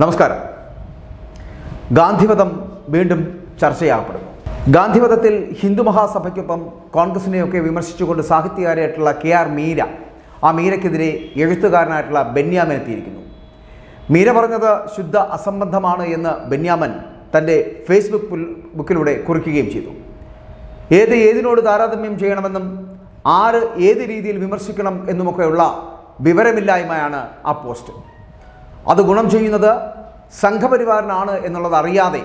നമസ്കാരം. ഗാന്ധിവധം വീണ്ടും ചർച്ചയാകപ്പെടുന്നു ഗാന്ധിവധത്തിൽ ഹിന്ദു മഹാസഭയ്ക്കൊപ്പം കോൺഗ്രസിനെയൊക്കെ വിമർശിച്ചുകൊണ്ട് സാഹിത്യകാരിയായിട്ടുള്ള കെ ആർ മീര ആ മീരയ്ക്കെതിരെ എഴുത്തുകാരനായിട്ടുള്ള ബെന്യാമൻ എത്തിയിരിക്കുന്നു. മീര പറഞ്ഞത് ശുദ്ധ അസംബന്ധമാണ് എന്ന് ബെന്യാമൻ തന്റെ ഫേസ്ബുക്ക് ബുക്കിലൂടെ കുറിക്കുകയും ചെയ്തു. ഏത് ഏതിനോട് താരതമ്യം ചെയ്യണമെന്നും ആര് ഏത് രീതിയിൽ വിമർശിക്കണം എന്നുമൊക്കെയുള്ള വിവരമില്ലായ്മയാണ് ആ പോസ്റ്റ്. അത് ഗുണം ചെയ്യുന്നത് സംഘപരിവാരനാണ് എന്നുള്ളത് അറിയാതെ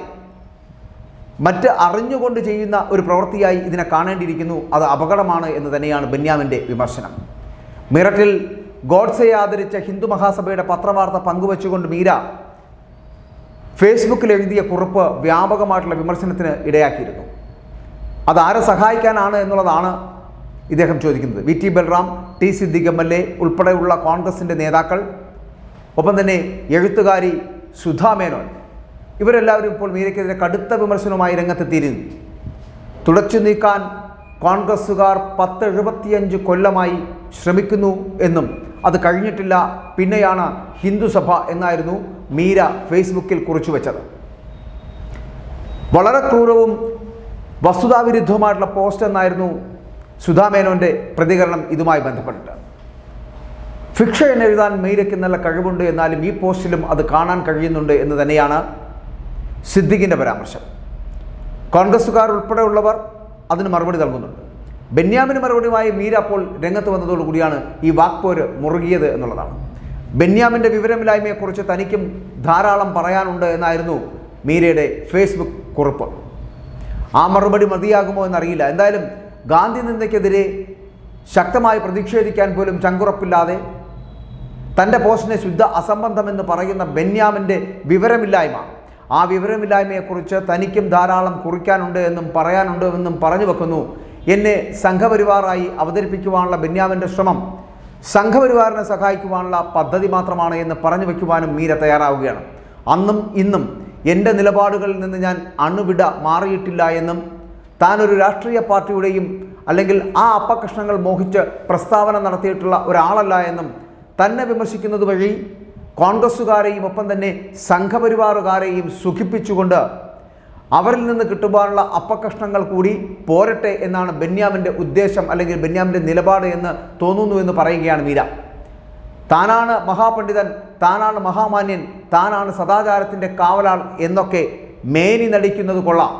മറ്റ് അറിഞ്ഞുകൊണ്ട് ചെയ്യുന്ന ഒരു പ്രവൃത്തിയായി ഇതിനെ കാണേണ്ടിയിരിക്കുന്നു. അത് അപകടമാണ് എന്ന് തന്നെയാണ് ബെന്യാമിന്റെ വിമർശനം. മിററ്റിൽ ഗോഡ്സയെ ആദരിച്ച ഹിന്ദു മഹാസഭയുടെ പത്രവാർത്ത പങ്കുവച്ചുകൊണ്ട് മീര ഫേസ്ബുക്കിൽ എഴുതിയ കുറിപ്പ് വ്യാപകമായിട്ടുള്ള വിമർശനത്തിന് ഇടയാക്കിയിരുന്നു. അതാരെ സഹായിക്കാനാണ് എന്നുള്ളതാണ് ഇദ്ദേഹം ചോദിക്കുന്നത്. V T Balram T Siddique M L A ഉൾപ്പെടെയുള്ള കോൺഗ്രസിന്റെ നേതാക്കൾ ഒപ്പം തന്നെ എഴുത്തുകാരി സുധാ മേനോൻ. ഇവരെല്ലാവരും ഇപ്പോൾ മീരയ്ക്കെതിരെ കടുത്ത വിമർശനവുമായി രംഗത്തെത്തിയിരുന്നു. തുടച്ചു നീക്കാൻ കോൺഗ്രസ്സുകാർ പത്ത് എഴുപത്തിയഞ്ച് കൊല്ലമായി ശ്രമിക്കുന്നു എന്നും അത് കഴിഞ്ഞിട്ടില്ല പിന്നെയാണ് ഹിന്ദുസഭ എന്നായിരുന്നു മീര ഫേസ്ബുക്കിൽ കുറിച്ചു വെച്ചത് വളരെ ക്രൂരവും വസ്തുതാവിരുദ്ധവുമായിട്ടുള്ള പോസ്റ്റ് എന്നായിരുന്നു സുധാമേനോന്റെ പ്രതികരണം ഇതുമായി ബന്ധപ്പെട്ടിട്ട്. ഫിക്ഷൻ എഴുതാൻ മീരയ്ക്ക് നല്ല കഴിവുണ്ട് എന്നാലും ഈ പോസ്റ്റിലും അത് കാണാൻ കഴിയുന്നുണ്ട് എന്ന് തന്നെയാണ് സിദ്ദിഖിന്റെ പരാമർശം. കോൺഗ്രസ്സുകാർ ഉൾപ്പെടെയുള്ളവർ അതിന് മറുപടി നൽകുന്നുണ്ട്. ബെന്യാമിന് മറുപടിയുമായി മീര അപ്പോൾ രംഗത്ത് വന്നതോടുകൂടിയാണ് ഈ വാക്പോര് മുറുകിയത് എന്നുള്ളതാണ്. ബെന്യാമിന്റെ വിവരമില്ലായ്മയെക്കുറിച്ച് തനിക്കും ധാരാളം പറയാനുണ്ട് എന്നായിരുന്നു മീരയുടെ ഫേസ്ബുക്ക് കുറിപ്പ്. ആ മറുപടി മതിയാകുമോ എന്നറിയില്ല. എന്തായാലും ഗാന്ധി നിന്ദയ്ക്കെതിരെ ശക്തമായി പ്രതിഷേധിക്കാൻ പോലും ചങ്കുറപ്പില്ലാതെ തന്റെ പോസ്റ്റിനെ ശുദ്ധ അസംബന്ധമെന്ന് പറയുന്ന ബെന്യാമിന്റെ വിവരമില്ലായ്മ. ആ വിവരമില്ലായ്മയെക്കുറിച്ച് തനിക്കും ധാരാളം കുറിക്കാനുണ്ട് എന്നും പറയാനുണ്ട് എന്നും പറഞ്ഞു വെക്കുന്നു. എന്നെ സംഘപരിവാറായി അവതരിപ്പിക്കുവാനുള്ള ബെന്യാമിന്റെ ശ്രമം സംഘപരിവാറിനെ സഹായിക്കുവാനുള്ള പദ്ധതി മാത്രമാണ് എന്ന് പറഞ്ഞു വയ്ക്കുവാനും മീര തയ്യാറാവുകയാണ്. അന്നും ഇന്നും എന്റെ നിലപാടുകളിൽ നിന്ന് ഞാൻ അണുവിട മാറിയിട്ടില്ല എന്നും താനൊരു രാഷ്ട്രീയ പാർട്ടിയുടെയും അല്ലെങ്കിൽ ആ അപ്പകഷ്ണങ്ങൾ മോഹിച്ച് പ്രസ്താവന നടത്തിയിട്ടുള്ള ഒരാളല്ല എന്നും തന്നെ വിമർശിക്കുന്നത് വഴി കോൺഗ്രസ്സുകാരെയും ഒപ്പം തന്നെ സംഘപരിവാറുകാരെയും സുഖിപ്പിച്ചുകൊണ്ട് അവരിൽ നിന്ന് കിട്ടുവാനുള്ള അപ്പകഷ്ണങ്ങൾ കൂടി പോരട്ടെ എന്നാണ് ബെന്യാമിന്റെ ഉദ്ദേശം അല്ലെങ്കിൽ ബെന്യാമിന്റെ നിലപാട് എന്ന് തോന്നുന്നു എന്ന് പറയുകയാണ് മീര. താനാണ് മഹാപണ്ഡിതൻ താനാണ് മഹാമാന്യൻ താനാണ് സദാചാരത്തിന്റെ കാവലാൾ എന്നൊക്കെ മേനി നടിക്കുന്നത് കൊള്ളാം.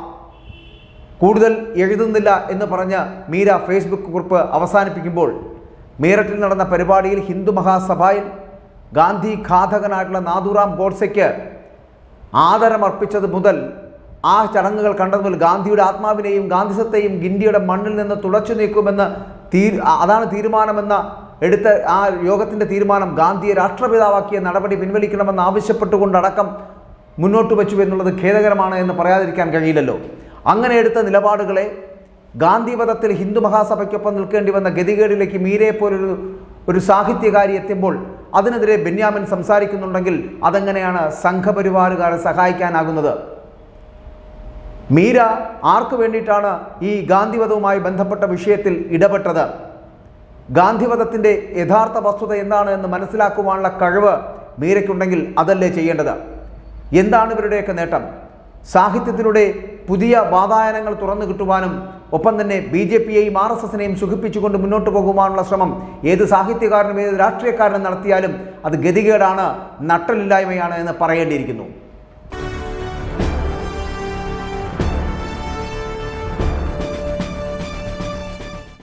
കൂടുതൽ എഴുതുന്നില്ല എന്ന് പറഞ്ഞ് മീര ഫേസ്ബുക്ക് കുറിപ്പ് അവസാനിപ്പിക്കുമ്പോൾ മീററ്റിൽ നടന്ന പരിപാടിയിൽ ഹിന്ദു മഹാസഭയിൽ ഗാന്ധി ഘാതകനായിട്ടുള്ള നാഥുറാം ഗോഡ്സെക്ക് ആദരമർപ്പിച്ചത് മുതൽ ആ ചടങ്ങുകൾ കണ്ടത് മുതൽ ഗാന്ധിയുടെ ആത്മാവിനെയും ഗാന്ധിസത്തെയും ഗിൻഡിയുടെ മണ്ണിൽ നിന്ന് തുളച്ചു നീക്കുമെന്ന് തീ അതാണ് തീരുമാനമെന്ന എടുത്ത ആ യോഗത്തിന്റെ തീരുമാനം ഗാന്ധിയെ രാഷ്ട്രപിതാവാക്കിയ നടപടി പിൻവലിക്കണമെന്ന് ആവശ്യപ്പെട്ടുകൊണ്ടടക്കം മുന്നോട്ട് വെച്ചു എന്നുള്ളത് ഖേദകരമാണ് എന്ന് പറയാതിരിക്കാൻ കഴിയില്ലല്ലോ. അങ്ങനെ എടുത്ത നിലപാടുകളെ ഗാന്ധിവധത്തിൽ ഹിന്ദു മഹാസഭയ്ക്കൊപ്പം നിൽക്കേണ്ടി വന്ന ഗതികേടിലേക്ക് മീരയെ പോലൊരു ഒരു സാഹിത്യകാരി എത്തുമ്പോൾ അതിനെതിരെ ബെന്യാമിൻ സംസാരിക്കുന്നുണ്ടെങ്കിൽ അതെങ്ങനെയാണ് സംഘപരിവാറുകാരെ സഹായിക്കാനാകുന്നത്? മീര ആർക്കു വേണ്ടിയിട്ടാണ് ഈ ഗാന്ധിവധവുമായി ബന്ധപ്പെട്ട വിഷയത്തിൽ ഇടപെട്ടത്? ഗാന്ധിവധത്തിന്റെ യഥാർത്ഥ വസ്തുത എന്താണ് എന്ന് മനസ്സിലാക്കുവാനുള്ള കഴിവ് മീരയ്ക്കുണ്ടെങ്കിൽ അതല്ലേ ചെയ്യേണ്ടത്? എന്താണ് ഇവരുടെയൊക്കെ നേട്ടം? സാഹിത്യത്തിലൂടെ പുതിയ വാതായനങ്ങൾ തുറന്നു കിട്ടുവാനും ഒപ്പം തന്നെ ബി ജെ പിയെയും ആർ എസ് എസിനെയും സുഖിപ്പിച്ചുകൊണ്ട് മുന്നോട്ട് പോകുവാനുള്ള ശ്രമം ഏത് സാഹിത്യകാരനും ഏത് രാഷ്ട്രീയക്കാരനും നടത്തിയാലും അത് ഗതികേടാണ് നട്ടലില്ലായ്മയാണ് എന്ന് പറയേണ്ടിയിരിക്കുന്നു.